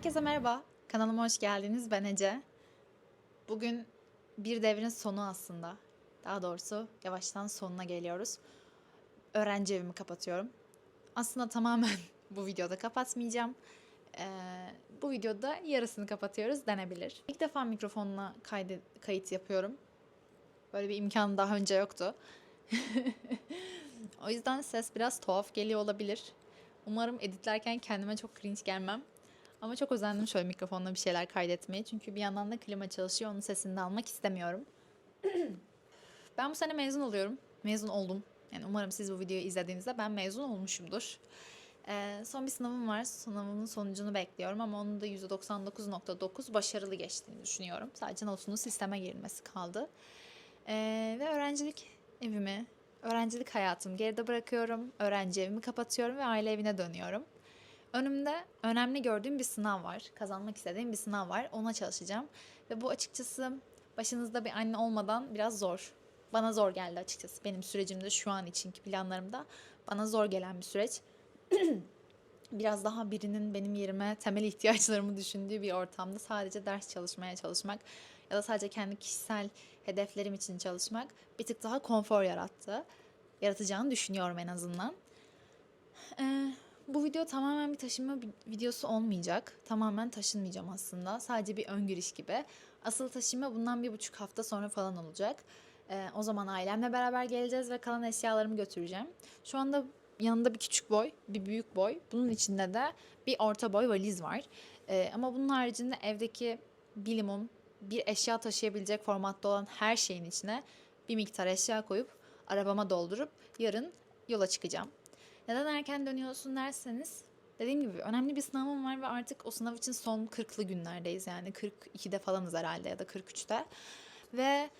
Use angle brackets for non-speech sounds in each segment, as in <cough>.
Herkese merhaba. Kanalıma hoş geldiniz. Ben Ece. Bugün bir devrin sonu aslında. Daha doğrusu yavaştan sonuna geliyoruz. Öğrenci evimi kapatıyorum. Aslında tamamen <laughs> bu videoda kapatmayacağım. Ee, bu videoda yarısını kapatıyoruz denebilir. İlk defa mikrofonla kaydı, kayıt yapıyorum. Böyle bir imkan daha önce yoktu. <laughs> o yüzden ses biraz tuhaf geliyor olabilir. Umarım editlerken kendime çok cringe gelmem. Ama çok özendim şöyle mikrofonla bir şeyler kaydetmeye. Çünkü bir yandan da klima çalışıyor. Onun sesini de almak istemiyorum. <clears throat> ben bu sene mezun oluyorum. Mezun oldum. Yani umarım siz bu videoyu izlediğinizde ben mezun olmuşumdur. Ee, son bir sınavım var. Sınavımın sonucunu bekliyorum ama onun da %99.9 başarılı geçtiğini düşünüyorum. Sadece notunun sisteme girilmesi kaldı. Ee, ve öğrencilik evimi, öğrencilik hayatımı geride bırakıyorum. Öğrenci evimi kapatıyorum ve aile evine dönüyorum. Önümde önemli gördüğüm bir sınav var. Kazanmak istediğim bir sınav var. Ona çalışacağım. Ve bu açıkçası başınızda bir anne olmadan biraz zor. Bana zor geldi açıkçası. Benim sürecimde şu an içinki planlarımda bana zor gelen bir süreç. <clears throat> biraz daha birinin benim yerime temel ihtiyaçlarımı düşündüğü bir ortamda sadece ders çalışmaya çalışmak ya da sadece kendi kişisel hedeflerim için çalışmak bir tık daha konfor yarattı. Yaratacağını düşünüyorum en azından. Ee, bu video tamamen bir taşınma videosu olmayacak. Tamamen taşınmayacağım aslında. Sadece bir ön giriş gibi. Asıl taşınma bundan bir buçuk hafta sonra falan olacak. Ee, o zaman ailemle beraber geleceğiz ve kalan eşyalarımı götüreceğim. Şu anda yanında bir küçük boy, bir büyük boy. Bunun içinde de bir orta boy valiz var. Ee, ama bunun haricinde evdeki bilimum bir eşya taşıyabilecek formatta olan her şeyin içine bir miktar eşya koyup arabama doldurup yarın yola çıkacağım. Neden erken dönüyorsun derseniz dediğim gibi önemli bir sınavım var ve artık o sınav için son 40'lı günlerdeyiz yani 42'de falanız herhalde ya da 43'te ve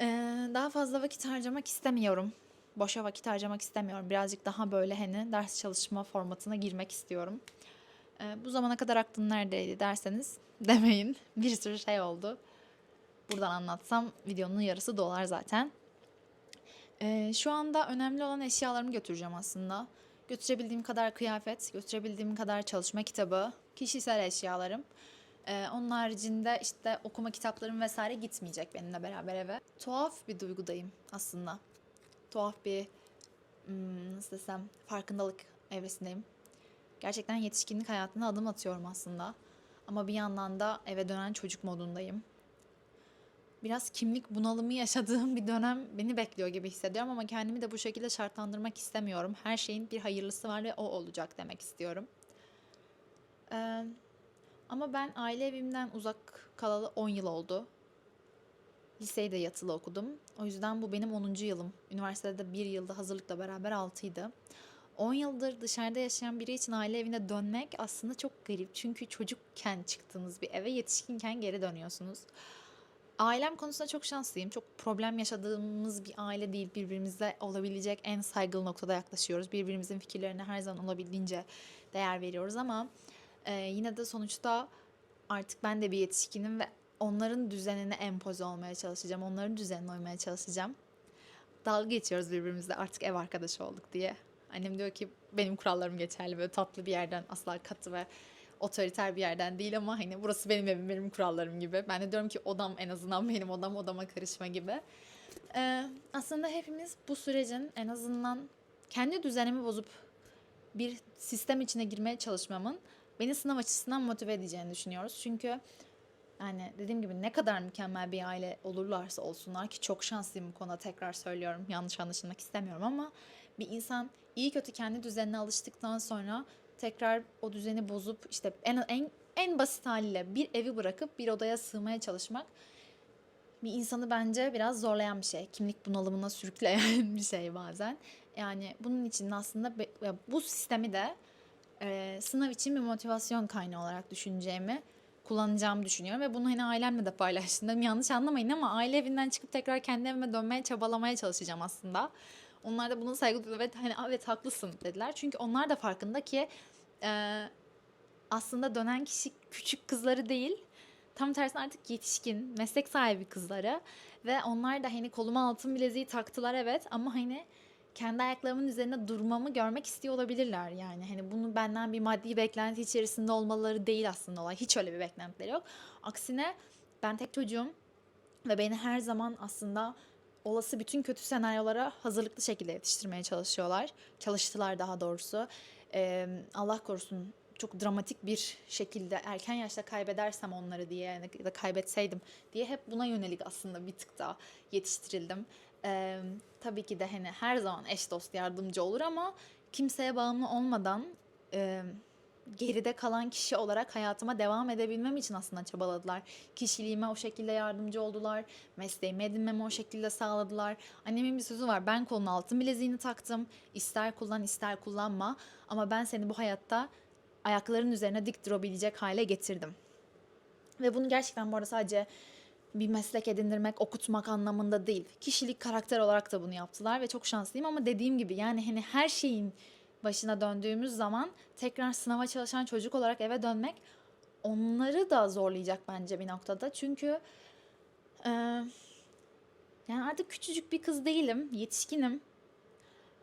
e, daha fazla vakit harcamak istemiyorum. Boşa vakit harcamak istemiyorum. Birazcık daha böyle hani ders çalışma formatına girmek istiyorum. E, bu zamana kadar aklın neredeydi derseniz <laughs> demeyin. Bir sürü şey oldu. Buradan anlatsam videonun yarısı dolar zaten. E, şu anda önemli olan eşyalarımı götüreceğim aslında. Götürebildiğim kadar kıyafet, götürebildiğim kadar çalışma kitabı, kişisel eşyalarım. Ee, onun haricinde işte okuma kitaplarım vesaire gitmeyecek benimle beraber eve. Tuhaf bir duygudayım aslında. Tuhaf bir hmm, nasıl desem farkındalık evresindeyim. Gerçekten yetişkinlik hayatına adım atıyorum aslında. Ama bir yandan da eve dönen çocuk modundayım biraz kimlik bunalımı yaşadığım bir dönem beni bekliyor gibi hissediyorum ama kendimi de bu şekilde şartlandırmak istemiyorum. Her şeyin bir hayırlısı var ve o olacak demek istiyorum. Ee, ama ben aile evimden uzak kalalı 10 yıl oldu. Liseyi de yatılı okudum. O yüzden bu benim 10. yılım. Üniversitede bir yılda hazırlıkla beraber 6'ydı. 10 yıldır dışarıda yaşayan biri için aile evine dönmek aslında çok garip. Çünkü çocukken çıktığınız bir eve yetişkinken geri dönüyorsunuz. Ailem konusunda çok şanslıyım. Çok problem yaşadığımız bir aile değil. Birbirimize olabilecek en saygılı noktada yaklaşıyoruz. Birbirimizin fikirlerine her zaman olabildiğince değer veriyoruz ama e, yine de sonuçta artık ben de bir yetişkinim ve onların düzenine empoze olmaya çalışacağım. Onların düzenine uymaya çalışacağım. Dalga geçiyoruz birbirimizle artık ev arkadaşı olduk diye. Annem diyor ki benim kurallarım geçerli böyle tatlı bir yerden asla katı ve otoriter bir yerden değil ama hani burası benim evim, benim kurallarım gibi. Ben de diyorum ki odam en azından <laughs> benim odam, odama karışma gibi. Ee, aslında hepimiz bu sürecin en azından kendi düzenimi bozup bir sistem içine girmeye çalışmamın beni sınav açısından motive edeceğini düşünüyoruz. Çünkü yani dediğim gibi ne kadar mükemmel bir aile olurlarsa olsunlar ki çok şanslıyım bu konuda tekrar söylüyorum. Yanlış anlaşılmak istemiyorum ama bir insan iyi kötü kendi düzenine alıştıktan sonra tekrar o düzeni bozup işte en en en basit haliyle bir evi bırakıp bir odaya sığmaya çalışmak bir insanı bence biraz zorlayan bir şey. Kimlik bunalımına sürükleyen <laughs> bir şey bazen. Yani bunun için aslında bu sistemi de e, sınav için bir motivasyon kaynağı olarak düşüneceğimi kullanacağımı düşünüyorum ve bunu hani ailemle de paylaştım. Yanlış anlamayın ama aile evinden çıkıp tekrar kendi evime dönmeye çabalamaya çalışacağım aslında. Onlar da buna saygı duydu ve hani evet haklısın dediler. Çünkü onlar da farkında ki e, aslında dönen kişi küçük kızları değil tam tersine artık yetişkin, meslek sahibi kızları ve onlar da hani koluma altın bileziği taktılar evet ama hani kendi ayaklarımın üzerine durmamı görmek istiyor olabilirler yani. Hani bunu benden bir maddi beklenti içerisinde olmaları değil aslında olay. Hiç öyle bir beklentileri yok. Aksine ben tek çocuğum ve beni her zaman aslında olası bütün kötü senaryolara hazırlıklı şekilde yetiştirmeye çalışıyorlar. Çalıştılar daha doğrusu. Ee, Allah korusun çok dramatik bir şekilde erken yaşta kaybedersem onları diye yani ya da kaybetseydim diye hep buna yönelik aslında bir tık daha yetiştirildim. Ee, tabii ki de hani her zaman eş dost yardımcı olur ama kimseye bağımlı olmadan e, geride kalan kişi olarak hayatıma devam edebilmem için aslında çabaladılar. Kişiliğime o şekilde yardımcı oldular. Mesleğimi edinmemi o şekilde sağladılar. Annemin bir sözü var. Ben koluna altın bileziğini taktım. İster kullan ister kullanma. Ama ben seni bu hayatta ayakların üzerine dik durabilecek hale getirdim. Ve bunu gerçekten bu arada sadece bir meslek edindirmek, okutmak anlamında değil. Kişilik, karakter olarak da bunu yaptılar ve çok şanslıyım ama dediğim gibi yani hani her şeyin başına döndüğümüz zaman tekrar sınava çalışan çocuk olarak eve dönmek onları da zorlayacak bence bir noktada. Çünkü e, yani artık küçücük bir kız değilim, yetişkinim.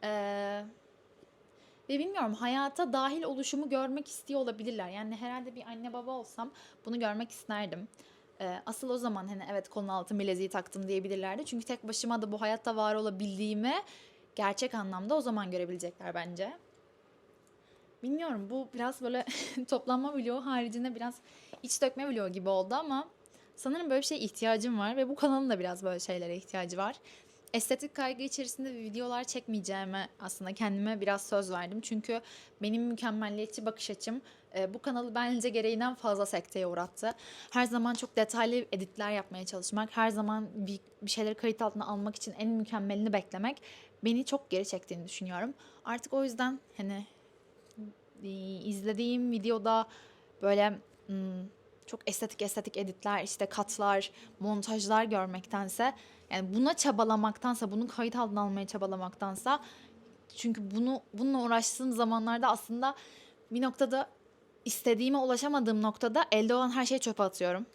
E, ve bilmiyorum hayata dahil oluşumu görmek istiyor olabilirler. Yani herhalde bir anne baba olsam bunu görmek isterdim. Ee, asıl o zaman hani evet kolun altın bileziği taktım diyebilirlerdi. Çünkü tek başıma da bu hayatta var olabildiğimi gerçek anlamda o zaman görebilecekler bence. Bilmiyorum bu biraz böyle <laughs> toplanma vlogu haricinde biraz iç dökme vlogu gibi oldu ama sanırım böyle bir şeye ihtiyacım var ve bu kanalın da biraz böyle şeylere ihtiyacı var. Estetik kaygı içerisinde videolar çekmeyeceğime aslında kendime biraz söz verdim. Çünkü benim mükemmelliyetçi bakış açım e, bu kanalı bence gereğinden fazla sekteye uğrattı. Her zaman çok detaylı editler yapmaya çalışmak, her zaman bir, bir şeyleri kayıt altına almak için en mükemmelini beklemek beni çok geri çektiğini düşünüyorum. Artık o yüzden hani izlediğim videoda böyle hmm, çok estetik estetik editler, işte katlar, montajlar görmektense yani buna çabalamaktansa, bunu kayıt altına almaya çabalamaktansa çünkü bunu bununla uğraştığım zamanlarda aslında bir noktada istediğime ulaşamadığım noktada elde olan her şeyi çöpe atıyorum.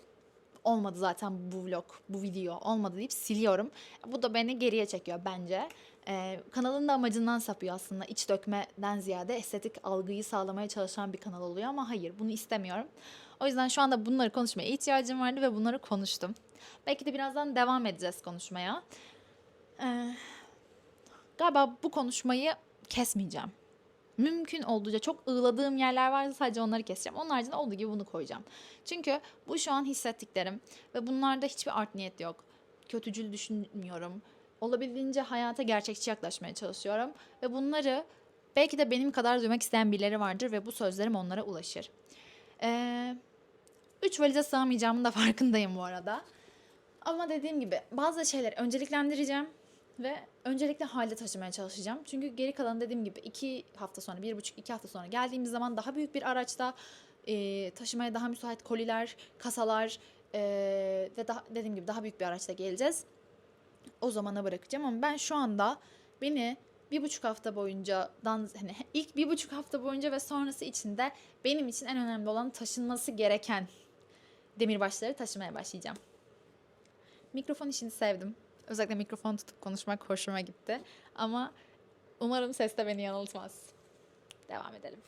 Olmadı zaten bu vlog, bu video olmadı deyip siliyorum. Bu da beni geriye çekiyor bence. Ee, kanalın da amacından sapıyor aslında. İç dökmeden ziyade estetik algıyı sağlamaya çalışan bir kanal oluyor ama hayır bunu istemiyorum. O yüzden şu anda bunları konuşmaya ihtiyacım vardı ve bunları konuştum. Belki de birazdan devam edeceğiz konuşmaya. Ee, galiba bu konuşmayı kesmeyeceğim. Mümkün olduğunca çok ığladığım yerler varsa sadece onları keseceğim. Onun haricinde olduğu gibi bunu koyacağım. Çünkü bu şu an hissettiklerim ve bunlarda hiçbir art niyet yok. Kötücül düşünmüyorum. Olabildiğince hayata gerçekçi yaklaşmaya çalışıyorum. Ve bunları belki de benim kadar duymak isteyen birileri vardır ve bu sözlerim onlara ulaşır. Ee, üç valize sığamayacağımın da <laughs> farkındayım bu arada. Ama dediğim gibi bazı şeyleri önceliklendireceğim ve öncelikle halde taşımaya çalışacağım. Çünkü geri kalan dediğim gibi iki hafta sonra, bir buçuk iki hafta sonra geldiğimiz zaman daha büyük bir araçta e, taşımaya daha müsait koliler, kasalar e, ve daha, dediğim gibi daha büyük bir araçta geleceğiz. O zamana bırakacağım ama ben şu anda beni bir buçuk hafta boyunca dan hani ilk bir buçuk hafta boyunca ve sonrası içinde benim için en önemli olan taşınması gereken demirbaşları taşımaya başlayacağım. Mikrofon işini sevdim. Özellikle mikrofon tutup konuşmak hoşuma gitti. Ama umarım ses de beni yanıltmaz. Devam edelim.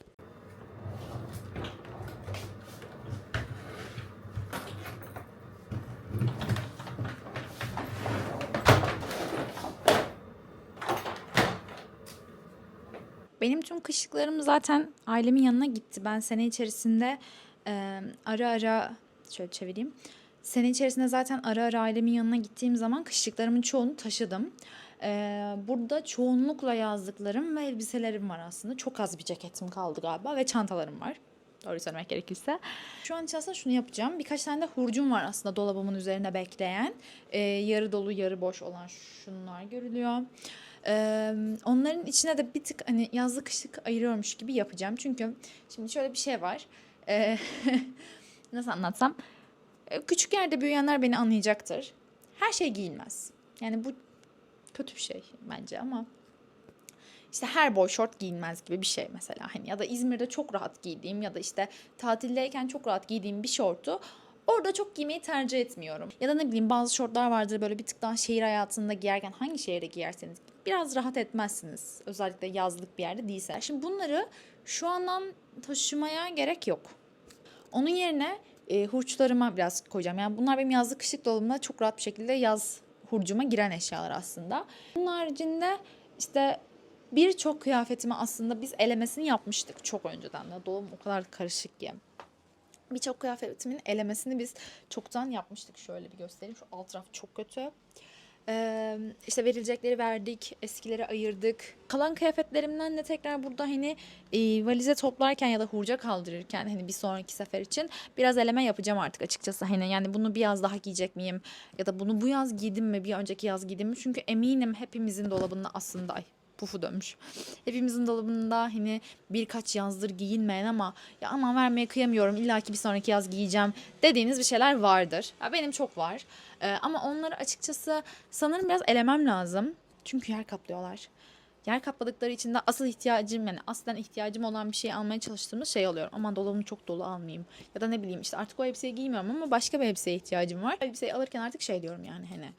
Benim tüm kışlıklarım zaten ailemin yanına gitti. Ben sene içerisinde e, ara ara şöyle çevireyim. Sene içerisinde zaten ara ara ailemin yanına gittiğim zaman kışlıklarımın çoğunu taşıdım. Ee, burada çoğunlukla yazdıklarım ve elbiselerim var aslında. Çok az bir ceketim kaldı galiba ve çantalarım var. Doğru söylemek gerekirse. Şu an için aslında şunu yapacağım. Birkaç tane de hurcum var aslında dolabımın üzerine bekleyen. Ee, yarı dolu yarı boş olan şunlar görülüyor. Onların içine de bir tık hani yazlık kışlık ayırıyormuş gibi yapacağım. Çünkü şimdi şöyle bir şey var. <laughs> Nasıl anlatsam? Küçük yerde büyüyenler beni anlayacaktır. Her şey giyilmez. Yani bu kötü bir şey bence ama işte her boy şort giyilmez gibi bir şey mesela hani ya da İzmir'de çok rahat giydiğim ya da işte tatildeyken çok rahat giydiğim bir şortu Orada çok giymeyi tercih etmiyorum. Ya da ne bileyim bazı şortlar vardır böyle bir tık daha şehir hayatında giyerken hangi şehirde giyerseniz biraz rahat etmezsiniz. Özellikle yazlık bir yerde değilse. Şimdi bunları şu andan taşımaya gerek yok. Onun yerine e, hurçlarıma biraz koyacağım. Yani bunlar benim yazlık kışlık dolabımda çok rahat bir şekilde yaz hurcuma giren eşyalar aslında. Bunun haricinde işte birçok kıyafetimi aslında biz elemesini yapmıştık çok önceden de. Dolabım o kadar karışık ki. Birçok kıyafetimin elemesini biz çoktan yapmıştık. Şöyle bir göstereyim. Şu alt taraf çok kötü. Ee, işte verilecekleri verdik, eskileri ayırdık. Kalan kıyafetlerimden de tekrar burada hani e, valize toplarken ya da hurca kaldırırken hani bir sonraki sefer için biraz eleme yapacağım artık açıkçası. Hani yani bunu bir yaz daha giyecek miyim ya da bunu bu yaz giydim mi bir önceki yaz giydim mi? Çünkü eminim hepimizin dolabında aslında ay pufu dönmüş. Hepimizin dolabında hani birkaç yazdır giyinmeyen ama ya aman vermeye kıyamıyorum illaki bir sonraki yaz giyeceğim dediğiniz bir şeyler vardır. Ya benim çok var. Ee, ama onları açıkçası sanırım biraz elemem lazım. Çünkü yer kaplıyorlar. Yer kapladıkları için de asıl ihtiyacım yani aslen ihtiyacım olan bir şey almaya çalıştığımda şey oluyorum. Aman dolabım çok dolu almayayım. Ya da ne bileyim işte artık o elbiseyi giymiyorum ama başka bir elbiseye ihtiyacım var. Elbiseyi alırken artık şey diyorum yani hani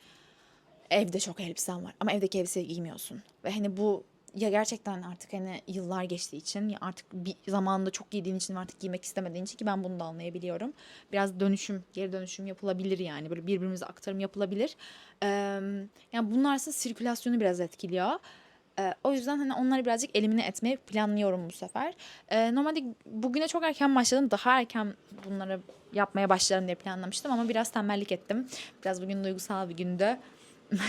evde çok elbisen var ama evdeki elbiseyi giymiyorsun. Ve hani bu ya gerçekten artık hani yıllar geçtiği için ya artık bir zamanında çok giydiğin için artık giymek istemediğin için ki ben bunu da anlayabiliyorum. Biraz dönüşüm, geri dönüşüm yapılabilir yani. Böyle birbirimize aktarım yapılabilir. Ee, yani bunlarsa sirkülasyonu biraz etkiliyor. Ee, o yüzden hani onları birazcık elimine etmeyi planlıyorum bu sefer. Ee, normalde bugüne çok erken başladım. Daha erken bunları yapmaya başlarım diye planlamıştım ama biraz tembellik ettim. Biraz bugün duygusal bir gündü. <laughs>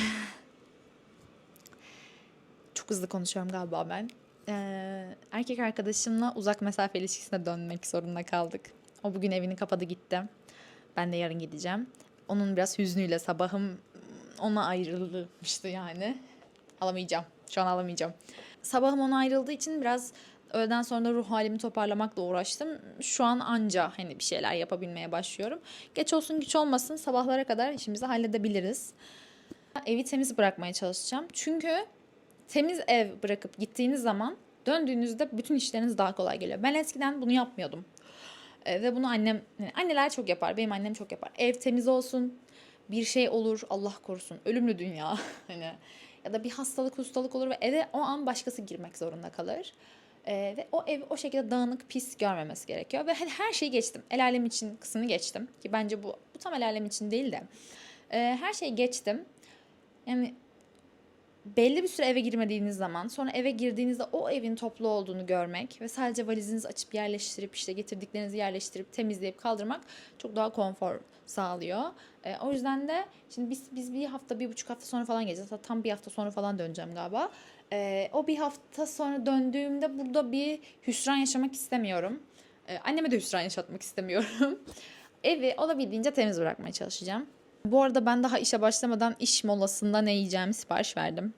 Çok hızlı konuşuyorum galiba ben. Ee, erkek arkadaşımla uzak mesafe ilişkisine dönmek zorunda kaldık. O bugün evini kapadı gitti. Ben de yarın gideceğim. Onun biraz hüznüyle sabahım ona ayrılmıştı yani. Alamayacağım. Şu an alamayacağım. Sabahım ona ayrıldığı için biraz öğleden sonra ruh halimi toparlamakla uğraştım. Şu an anca hani bir şeyler yapabilmeye başlıyorum. Geç olsun güç olmasın sabahlara kadar işimizi halledebiliriz. Evi temiz bırakmaya çalışacağım. Çünkü temiz ev bırakıp gittiğiniz zaman döndüğünüzde bütün işleriniz daha kolay geliyor. Ben eskiden bunu yapmıyordum. Ee, ve bunu annem, yani anneler çok yapar. Benim annem çok yapar. Ev temiz olsun, bir şey olur, Allah korusun. Ölümlü dünya. <laughs> hani ya da bir hastalık, ustalık olur ve eve o an başkası girmek zorunda kalır. Ee, ve o ev o şekilde dağınık, pis görmemesi gerekiyor. Ve hani her şeyi geçtim. El alem için kısmını geçtim. Ki bence bu, bu tam el alem için değil de. Ee, her şeyi geçtim. Yani belli bir süre eve girmediğiniz zaman sonra eve girdiğinizde o evin toplu olduğunu görmek ve sadece valizinizi açıp yerleştirip işte getirdiklerinizi yerleştirip temizleyip kaldırmak çok daha konfor sağlıyor. E, o yüzden de şimdi biz, biz bir hafta bir buçuk hafta sonra falan geleceğiz. Hatta tam bir hafta sonra falan döneceğim galiba. E, o bir hafta sonra döndüğümde burada bir hüsran yaşamak istemiyorum. E, anneme de hüsran yaşatmak istemiyorum. <laughs> Evi olabildiğince temiz bırakmaya çalışacağım. Bu arada ben daha işe başlamadan iş molasında ne yiyeceğimi sipariş verdim.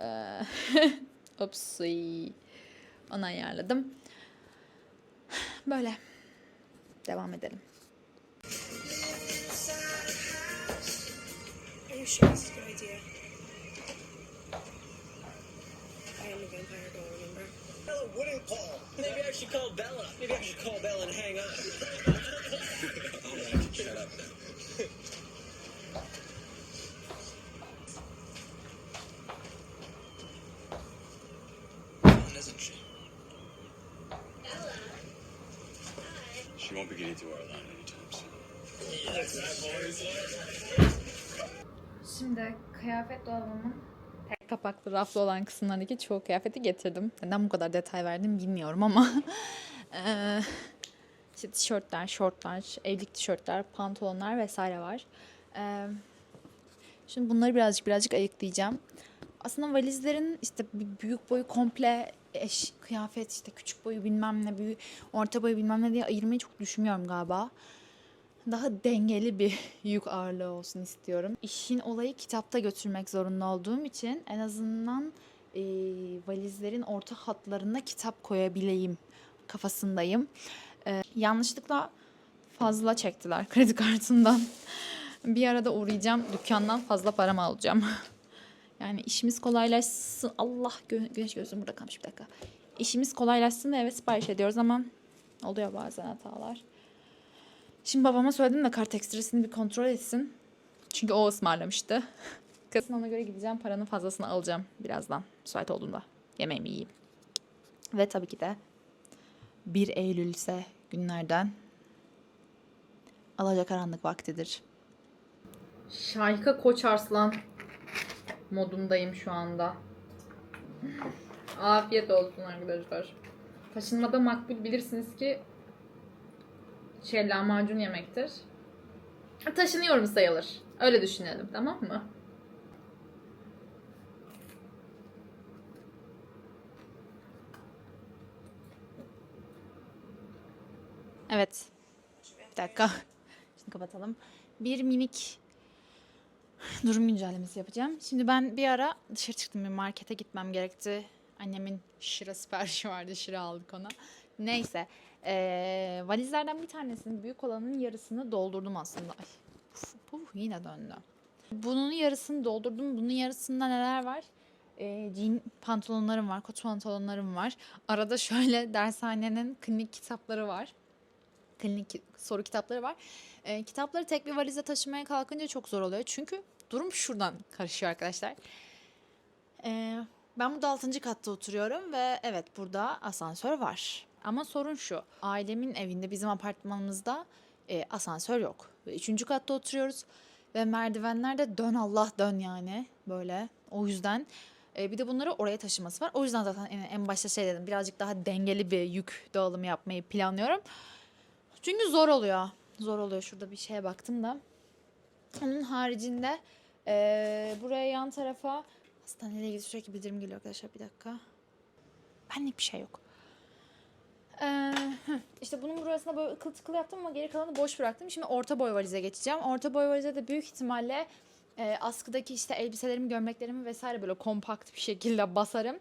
Ee, <laughs> Upsi. Onu ayarladım. Böyle. Devam edelim. Bella wouldn't call. Maybe I should call Bella. Maybe I should call Bella and hang up. All right, <laughs> shut up then. Şimdi kıyafet dolabımın tek kapaklı raflı olan kısımlarındaki çoğu kıyafeti getirdim. Neden bu kadar detay verdim bilmiyorum ama eee, <laughs> işte tişörtler, şortlar, evlilik tişörtler, pantolonlar vesaire var. Eee, şimdi bunları birazcık birazcık ayıklayacağım. Aslında valizlerin işte büyük boyu komple eş, kıyafet işte küçük boyu bilmem ne büyük orta boyu bilmem ne diye ayırmayı çok düşünmüyorum galiba daha dengeli bir <laughs> yük ağırlığı olsun istiyorum. İşin olayı kitapta götürmek zorunda olduğum için en azından e, valizlerin orta hatlarına kitap koyabileyim kafasındayım. E, yanlışlıkla fazla çektiler <laughs> kredi kartından. bir arada uğrayacağım dükkandan fazla param alacağım. <laughs> yani işimiz kolaylaşsın. Allah gö- güneş gözüm burada kalmış bir dakika. İşimiz kolaylaşsın da eve sipariş ediyoruz ama oluyor bazen hatalar. Şimdi babama söyledim de kart ekstresini bir kontrol etsin. Çünkü o ısmarlamıştı. <laughs> Kızın ona göre gideceğim. Paranın fazlasını alacağım birazdan. Müsait olduğunda. Yemeğimi yiyeyim. Ve tabii ki de 1 Eylül ise günlerden alacakaranlık vaktidir. Şahika Koç Arslan modundayım şu anda. Afiyet olsun arkadaşlar. Taşınmada makbul bilirsiniz ki şey lahmacun yemektir. Taşınıyorum sayılır. Öyle düşünelim tamam mı? Evet. Bir dakika. Şimdi kapatalım. Bir minik durum güncellemesi yapacağım. Şimdi ben bir ara dışarı çıktım bir markete gitmem gerekti. Annemin şıra siparişi vardı. Şıra aldık ona. Neyse. Ee, valizlerden bir tanesinin büyük olanın yarısını doldurdum aslında. Ay, puf, puf, yine döndü. Bunun yarısını doldurdum. Bunun yarısında neler var? Ee, jean pantolonlarım var, kot pantolonlarım var. Arada şöyle <laughs> dershanenin klinik kitapları var. Klinik soru kitapları var. Ee, kitapları tek bir valize taşımaya kalkınca çok zor oluyor. Çünkü durum şuradan karışıyor arkadaşlar. Ee, ben burada 6. katta oturuyorum ve evet burada asansör var. Ama sorun şu. Ailemin evinde bizim apartmanımızda e, asansör yok. 3. katta oturuyoruz. Ve merdivenlerde dön Allah dön yani böyle. O yüzden e, bir de bunları oraya taşıması var. O yüzden zaten en, en başta şey dedim birazcık daha dengeli bir yük dağılımı yapmayı planlıyorum. Çünkü zor oluyor. Zor oluyor. Şurada bir şeye baktım da. Onun haricinde e, buraya yan tarafa hastaneyle ilgili sürekli bildirim geliyor arkadaşlar. Bir dakika. Benlik bir şey yok. Ee, işte bunun burasına böyle ıkıl tıkıl yaptım ama geri kalanı boş bıraktım. Şimdi orta boy valize geçeceğim. Orta boy valize de büyük ihtimalle e, askıdaki işte elbiselerimi, gömleklerimi vesaire böyle kompakt bir şekilde basarım.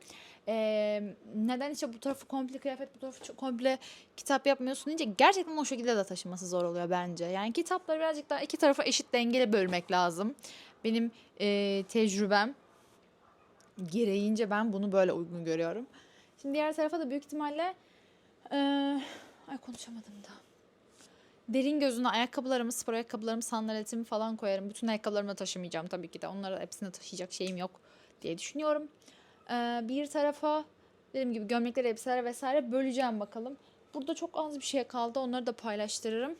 Ee, neden işte bu tarafı komple kıyafet, bu tarafı komple kitap yapmıyorsun deyince gerçekten o şekilde de taşıması zor oluyor bence. Yani kitapları birazcık daha iki tarafa eşit dengeli bölmek lazım. Benim e, tecrübem gereğince ben bunu böyle uygun görüyorum. Şimdi diğer tarafa da büyük ihtimalle ee, ay konuşamadım da. Derin gözüne ayakkabılarımı, spor ayakkabılarımı, sandaletimi falan koyarım. Bütün ayakkabılarımı da taşımayacağım tabii ki de. Onları hepsini taşıyacak şeyim yok diye düşünüyorum. Ee, bir tarafa dediğim gibi gömlekler, elbiseler vesaire böleceğim bakalım. Burada çok az bir şey kaldı. Onları da paylaştırırım.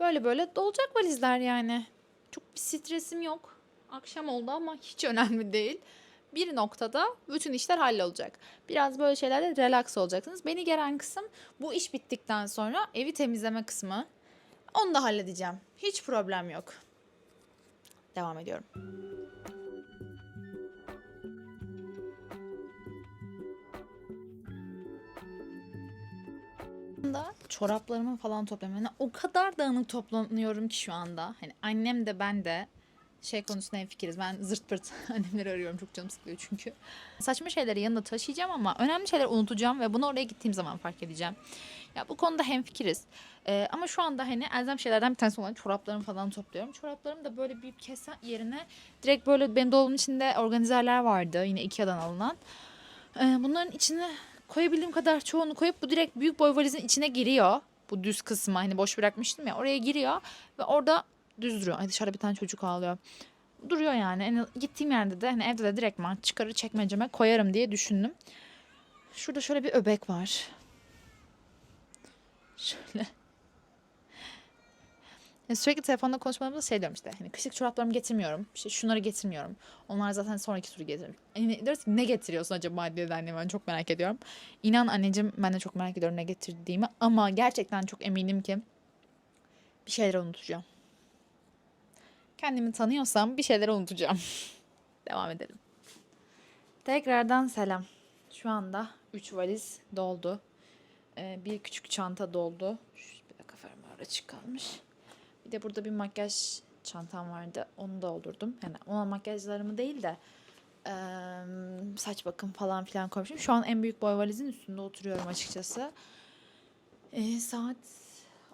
Böyle böyle dolacak valizler yani. Çok bir stresim yok. Akşam oldu ama hiç önemli değil bir noktada bütün işler hallolacak. Biraz böyle şeylerle relax olacaksınız. Beni gelen kısım bu iş bittikten sonra evi temizleme kısmı. Onu da halledeceğim. Hiç problem yok. Devam ediyorum. da çoraplarımı falan toplamıyorum. Yani o kadar dağınık toplanıyorum ki şu anda. Hani annem de ben de şey konusunda hemfikiriz. Ben zırt pırt <laughs> annemleri arıyorum. Çok canım sıkılıyor çünkü. Saçma şeyleri yanında taşıyacağım ama önemli şeyleri unutacağım ve bunu oraya gittiğim zaman fark edeceğim. Ya bu konuda hemfikiriz. Ee, ama şu anda hani elzem şeylerden bir tanesi olan çoraplarımı falan topluyorum. Çoraplarım da böyle büyük kesen yerine direkt böyle benim dolabımın içinde organizerler vardı. Yine Ikea'dan alınan. Ee, bunların içine koyabildiğim kadar çoğunu koyup bu direkt büyük boy valizin içine giriyor. Bu düz kısmı hani boş bırakmıştım ya oraya giriyor ve orada düz duruyor. Ay dışarıda bir tane çocuk ağlıyor. Duruyor yani. yani gittiğim yerde de hani evde de direktman çıkarır çekmeceme koyarım diye düşündüm. Şurada şöyle bir öbek var. Şöyle. Yani sürekli telefonda konuşmalarımızda şey diyorum işte hani kışlık çoraplarımı getirmiyorum. İşte şunları getirmiyorum. Onlar zaten sonraki turu getirir. Yani diyoruz ki ne getiriyorsun acaba diye de ben çok merak ediyorum. İnan anneciğim ben de çok merak ediyorum ne getirdiğimi ama gerçekten çok eminim ki bir şeyler unutacağım. Kendimi tanıyorsam bir şeyler unutacağım. <laughs> Devam edelim. Tekrardan selam. Şu anda 3 valiz doldu. Ee, bir küçük çanta doldu. Şu, bir dakika fermuar açık kalmış. Bir de burada bir makyaj çantam vardı. Onu doldurdum. Yani ona makyajlarımı değil de eee, saç bakım falan filan koymuşum. Şu an en büyük boy valizin üstünde oturuyorum açıkçası. Ee, saat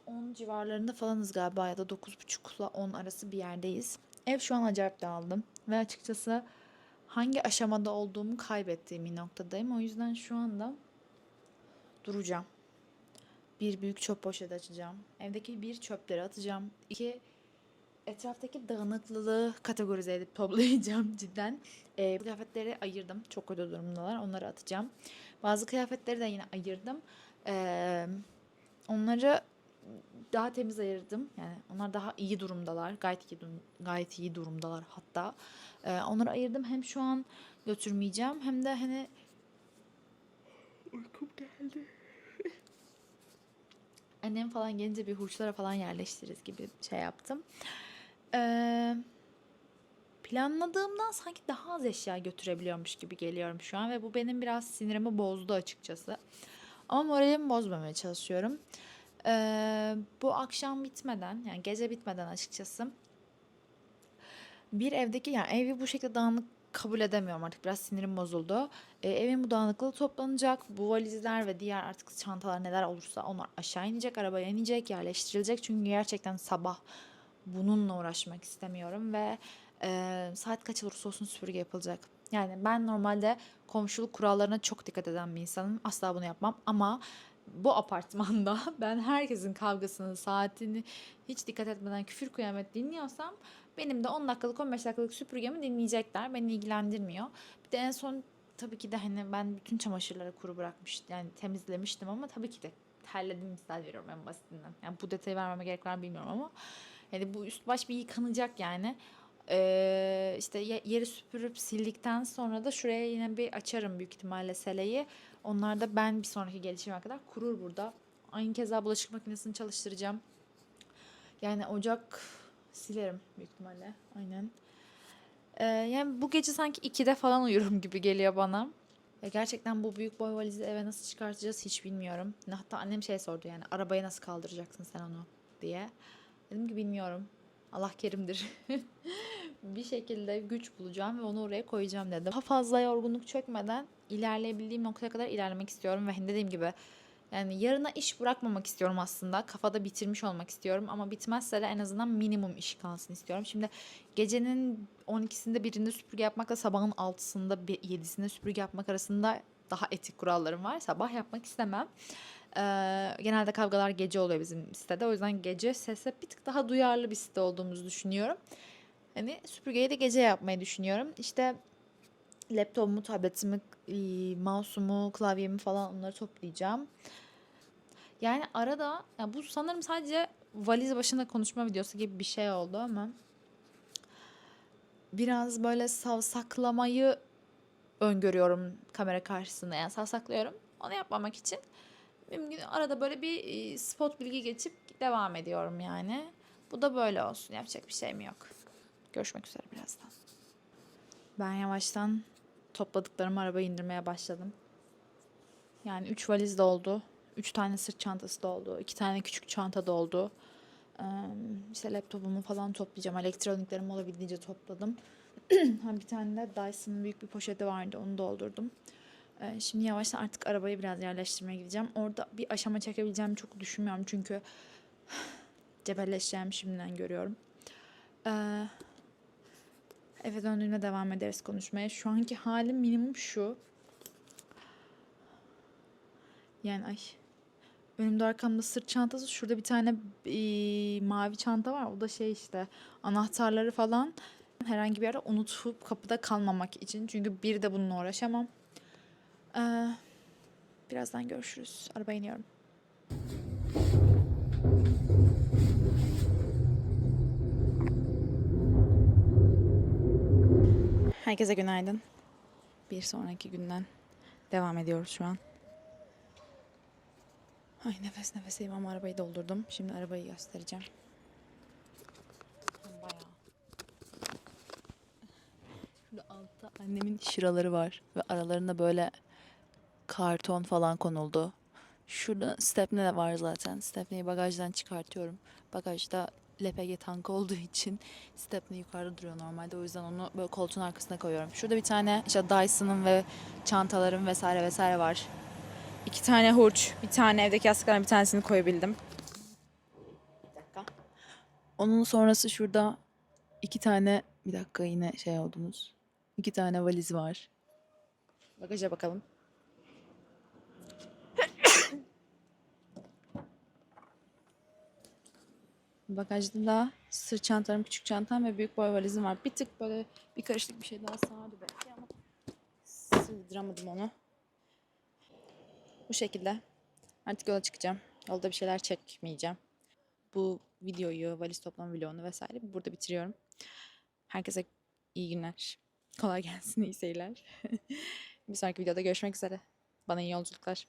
10 civarlarında falanız galiba ya da 9.30 ile 10 arası bir yerdeyiz. Ev şu an acayip dağıldım ve açıkçası hangi aşamada olduğumu kaybettiğim bir noktadayım. O yüzden şu anda duracağım. bir büyük çöp poşeti açacağım. Evdeki bir çöpleri atacağım. İki etraftaki dağınıklılığı kategorize edip <laughs> toplayacağım cidden. Ee, bu kıyafetleri ayırdım. Çok kötü durumdalar. Onları atacağım. Bazı kıyafetleri de yine ayırdım. Ee, onları daha temiz ayırdım. Yani onlar daha iyi durumdalar. Gayet iyi, gayet iyi durumdalar hatta. Ee, onları ayırdım. Hem şu an götürmeyeceğim hem de hani uykum geldi. <laughs> Annem falan gelince bir hurçlara falan yerleştiririz gibi şey yaptım. Ee, planladığımdan sanki daha az eşya götürebiliyormuş gibi geliyorum şu an ve bu benim biraz sinirimi bozdu açıkçası. Ama moralimi bozmamaya çalışıyorum. Ee, bu akşam bitmeden yani gece bitmeden açıkçası bir evdeki yani evi bu şekilde dağınık kabul edemiyorum artık biraz sinirim bozuldu. Ee, evin bu dağınıklığı toplanacak. Bu valizler ve diğer artık çantalar neler olursa onlar aşağı inecek, arabaya inecek, yerleştirilecek. Çünkü gerçekten sabah bununla uğraşmak istemiyorum ve e, saat kaç olursa olsun süpürge yapılacak. Yani ben normalde komşuluk kurallarına çok dikkat eden bir insanım. Asla bunu yapmam ama bu apartmanda <laughs> ben herkesin kavgasını, saatini hiç dikkat etmeden küfür kıyamet dinliyorsam benim de 10 dakikalık 15 dakikalık süpürgemi dinleyecekler. Beni ilgilendirmiyor. Bir de en son tabii ki de hani ben bütün çamaşırları kuru bırakmıştım. Yani temizlemiştim ama tabii ki de terledim misal veriyorum en basitinden. Yani bu detayı vermeme gerek var bilmiyorum ama yani bu üst baş bir yıkanacak yani. Ee, işte ye- yeri süpürüp sildikten sonra da şuraya yine bir açarım büyük ihtimalle seleyi. Onlar da ben bir sonraki gelişime kadar kurur burada. Aynı keza bulaşık makinesini çalıştıracağım. Yani ocak silerim büyük ihtimalle. Aynen. Ee, yani bu gece sanki 2'de falan uyurum gibi geliyor bana. Ve gerçekten bu büyük boy valizi eve nasıl çıkartacağız hiç bilmiyorum. Hatta annem şey sordu yani arabaya nasıl kaldıracaksın sen onu diye. Dedim ki bilmiyorum. Allah kerimdir. <laughs> bir şekilde güç bulacağım ve onu oraya koyacağım dedim. Daha fazla yorgunluk çökmeden ilerleyebildiğim noktaya kadar ilerlemek istiyorum ve dediğim gibi yani yarına iş bırakmamak istiyorum aslında. Kafada bitirmiş olmak istiyorum ama bitmezse de en azından minimum iş kalsın istiyorum. Şimdi gecenin 12'sinde birinde süpürge yapmakla sabahın 6'sında 7'sinde süpürge yapmak arasında daha etik kurallarım var. Sabah yapmak istemem. Ee, genelde kavgalar gece oluyor bizim sitede. O yüzden gece sese bir tık daha duyarlı bir site olduğumuzu düşünüyorum. Hani süpürgeyi de gece yapmayı düşünüyorum. İşte laptopumu, tabletimi, mouse'umu, klavyemi falan onları toplayacağım. Yani arada ya bu sanırım sadece valiz başında konuşma videosu gibi bir şey oldu ama biraz böyle savsaklamayı öngörüyorum kamera karşısında. Yani savsaklıyorum. Onu yapmamak için mümkün arada böyle bir spot bilgi geçip devam ediyorum yani. Bu da böyle olsun. Yapacak bir şeyim yok. Görüşmek üzere birazdan. Ben yavaştan topladıklarımı arabaya indirmeye başladım. Yani 3 valiz doldu. 3 tane sırt çantası doldu. 2 tane küçük çanta doldu. Ee, işte laptopumu falan toplayacağım. Elektroniklerimi olabildiğince topladım. <clears throat> Bir tane de Dyson'ın büyük bir poşeti vardı. Onu doldurdum. Ee, şimdi yavaştan artık arabayı biraz yerleştirmeye gideceğim. Orada bir aşama çekebileceğimi çok düşünmüyorum. Çünkü <sighs> cebelleşeceğimi şimdiden görüyorum. Ee, eve döndüğümde devam ederiz konuşmaya. Şu anki halim minimum şu. Yani ay. Önümde arkamda sırt çantası. Şurada bir tane e, mavi çanta var. O da şey işte anahtarları falan herhangi bir yere unutup kapıda kalmamak için. Çünkü bir de bununla uğraşamam. Ee, birazdan görüşürüz. Arabaya iniyorum. Herkese günaydın. Bir sonraki günden devam ediyoruz şu an. Ay nefes nefeseyim ama arabayı doldurdum. Şimdi arabayı göstereceğim. Bayağı. Şurada altta annemin şıraları var ve aralarında böyle karton falan konuldu. Şurada stepne de var zaten. Stepneyi bagajdan çıkartıyorum. Bagajda LPG tankı olduğu için stepne yukarıda duruyor normalde. O yüzden onu böyle koltuğun arkasına koyuyorum. Şurada bir tane işte Dyson'ın ve çantalarım vesaire vesaire var. İki tane hurç, bir tane evdeki yastıklardan bir tanesini koyabildim. Bir dakika. Onun sonrası şurada iki tane, bir dakika yine şey oldunuz. İki tane valiz var. Bagaja bakalım. Bagajda da sırt çantam, küçük çantam ve büyük boy valizim var. Bir tık böyle bir karışlık bir şey daha sığardı belki ama sığdıramadım onu. Bu şekilde. Artık yola çıkacağım. Yolda bir şeyler çekmeyeceğim. Bu videoyu, valiz toplama vlogunu vesaire burada bitiriyorum. Herkese iyi günler. Kolay gelsin, iyi seyirler. <laughs> bir sonraki videoda görüşmek üzere. Bana iyi yolculuklar.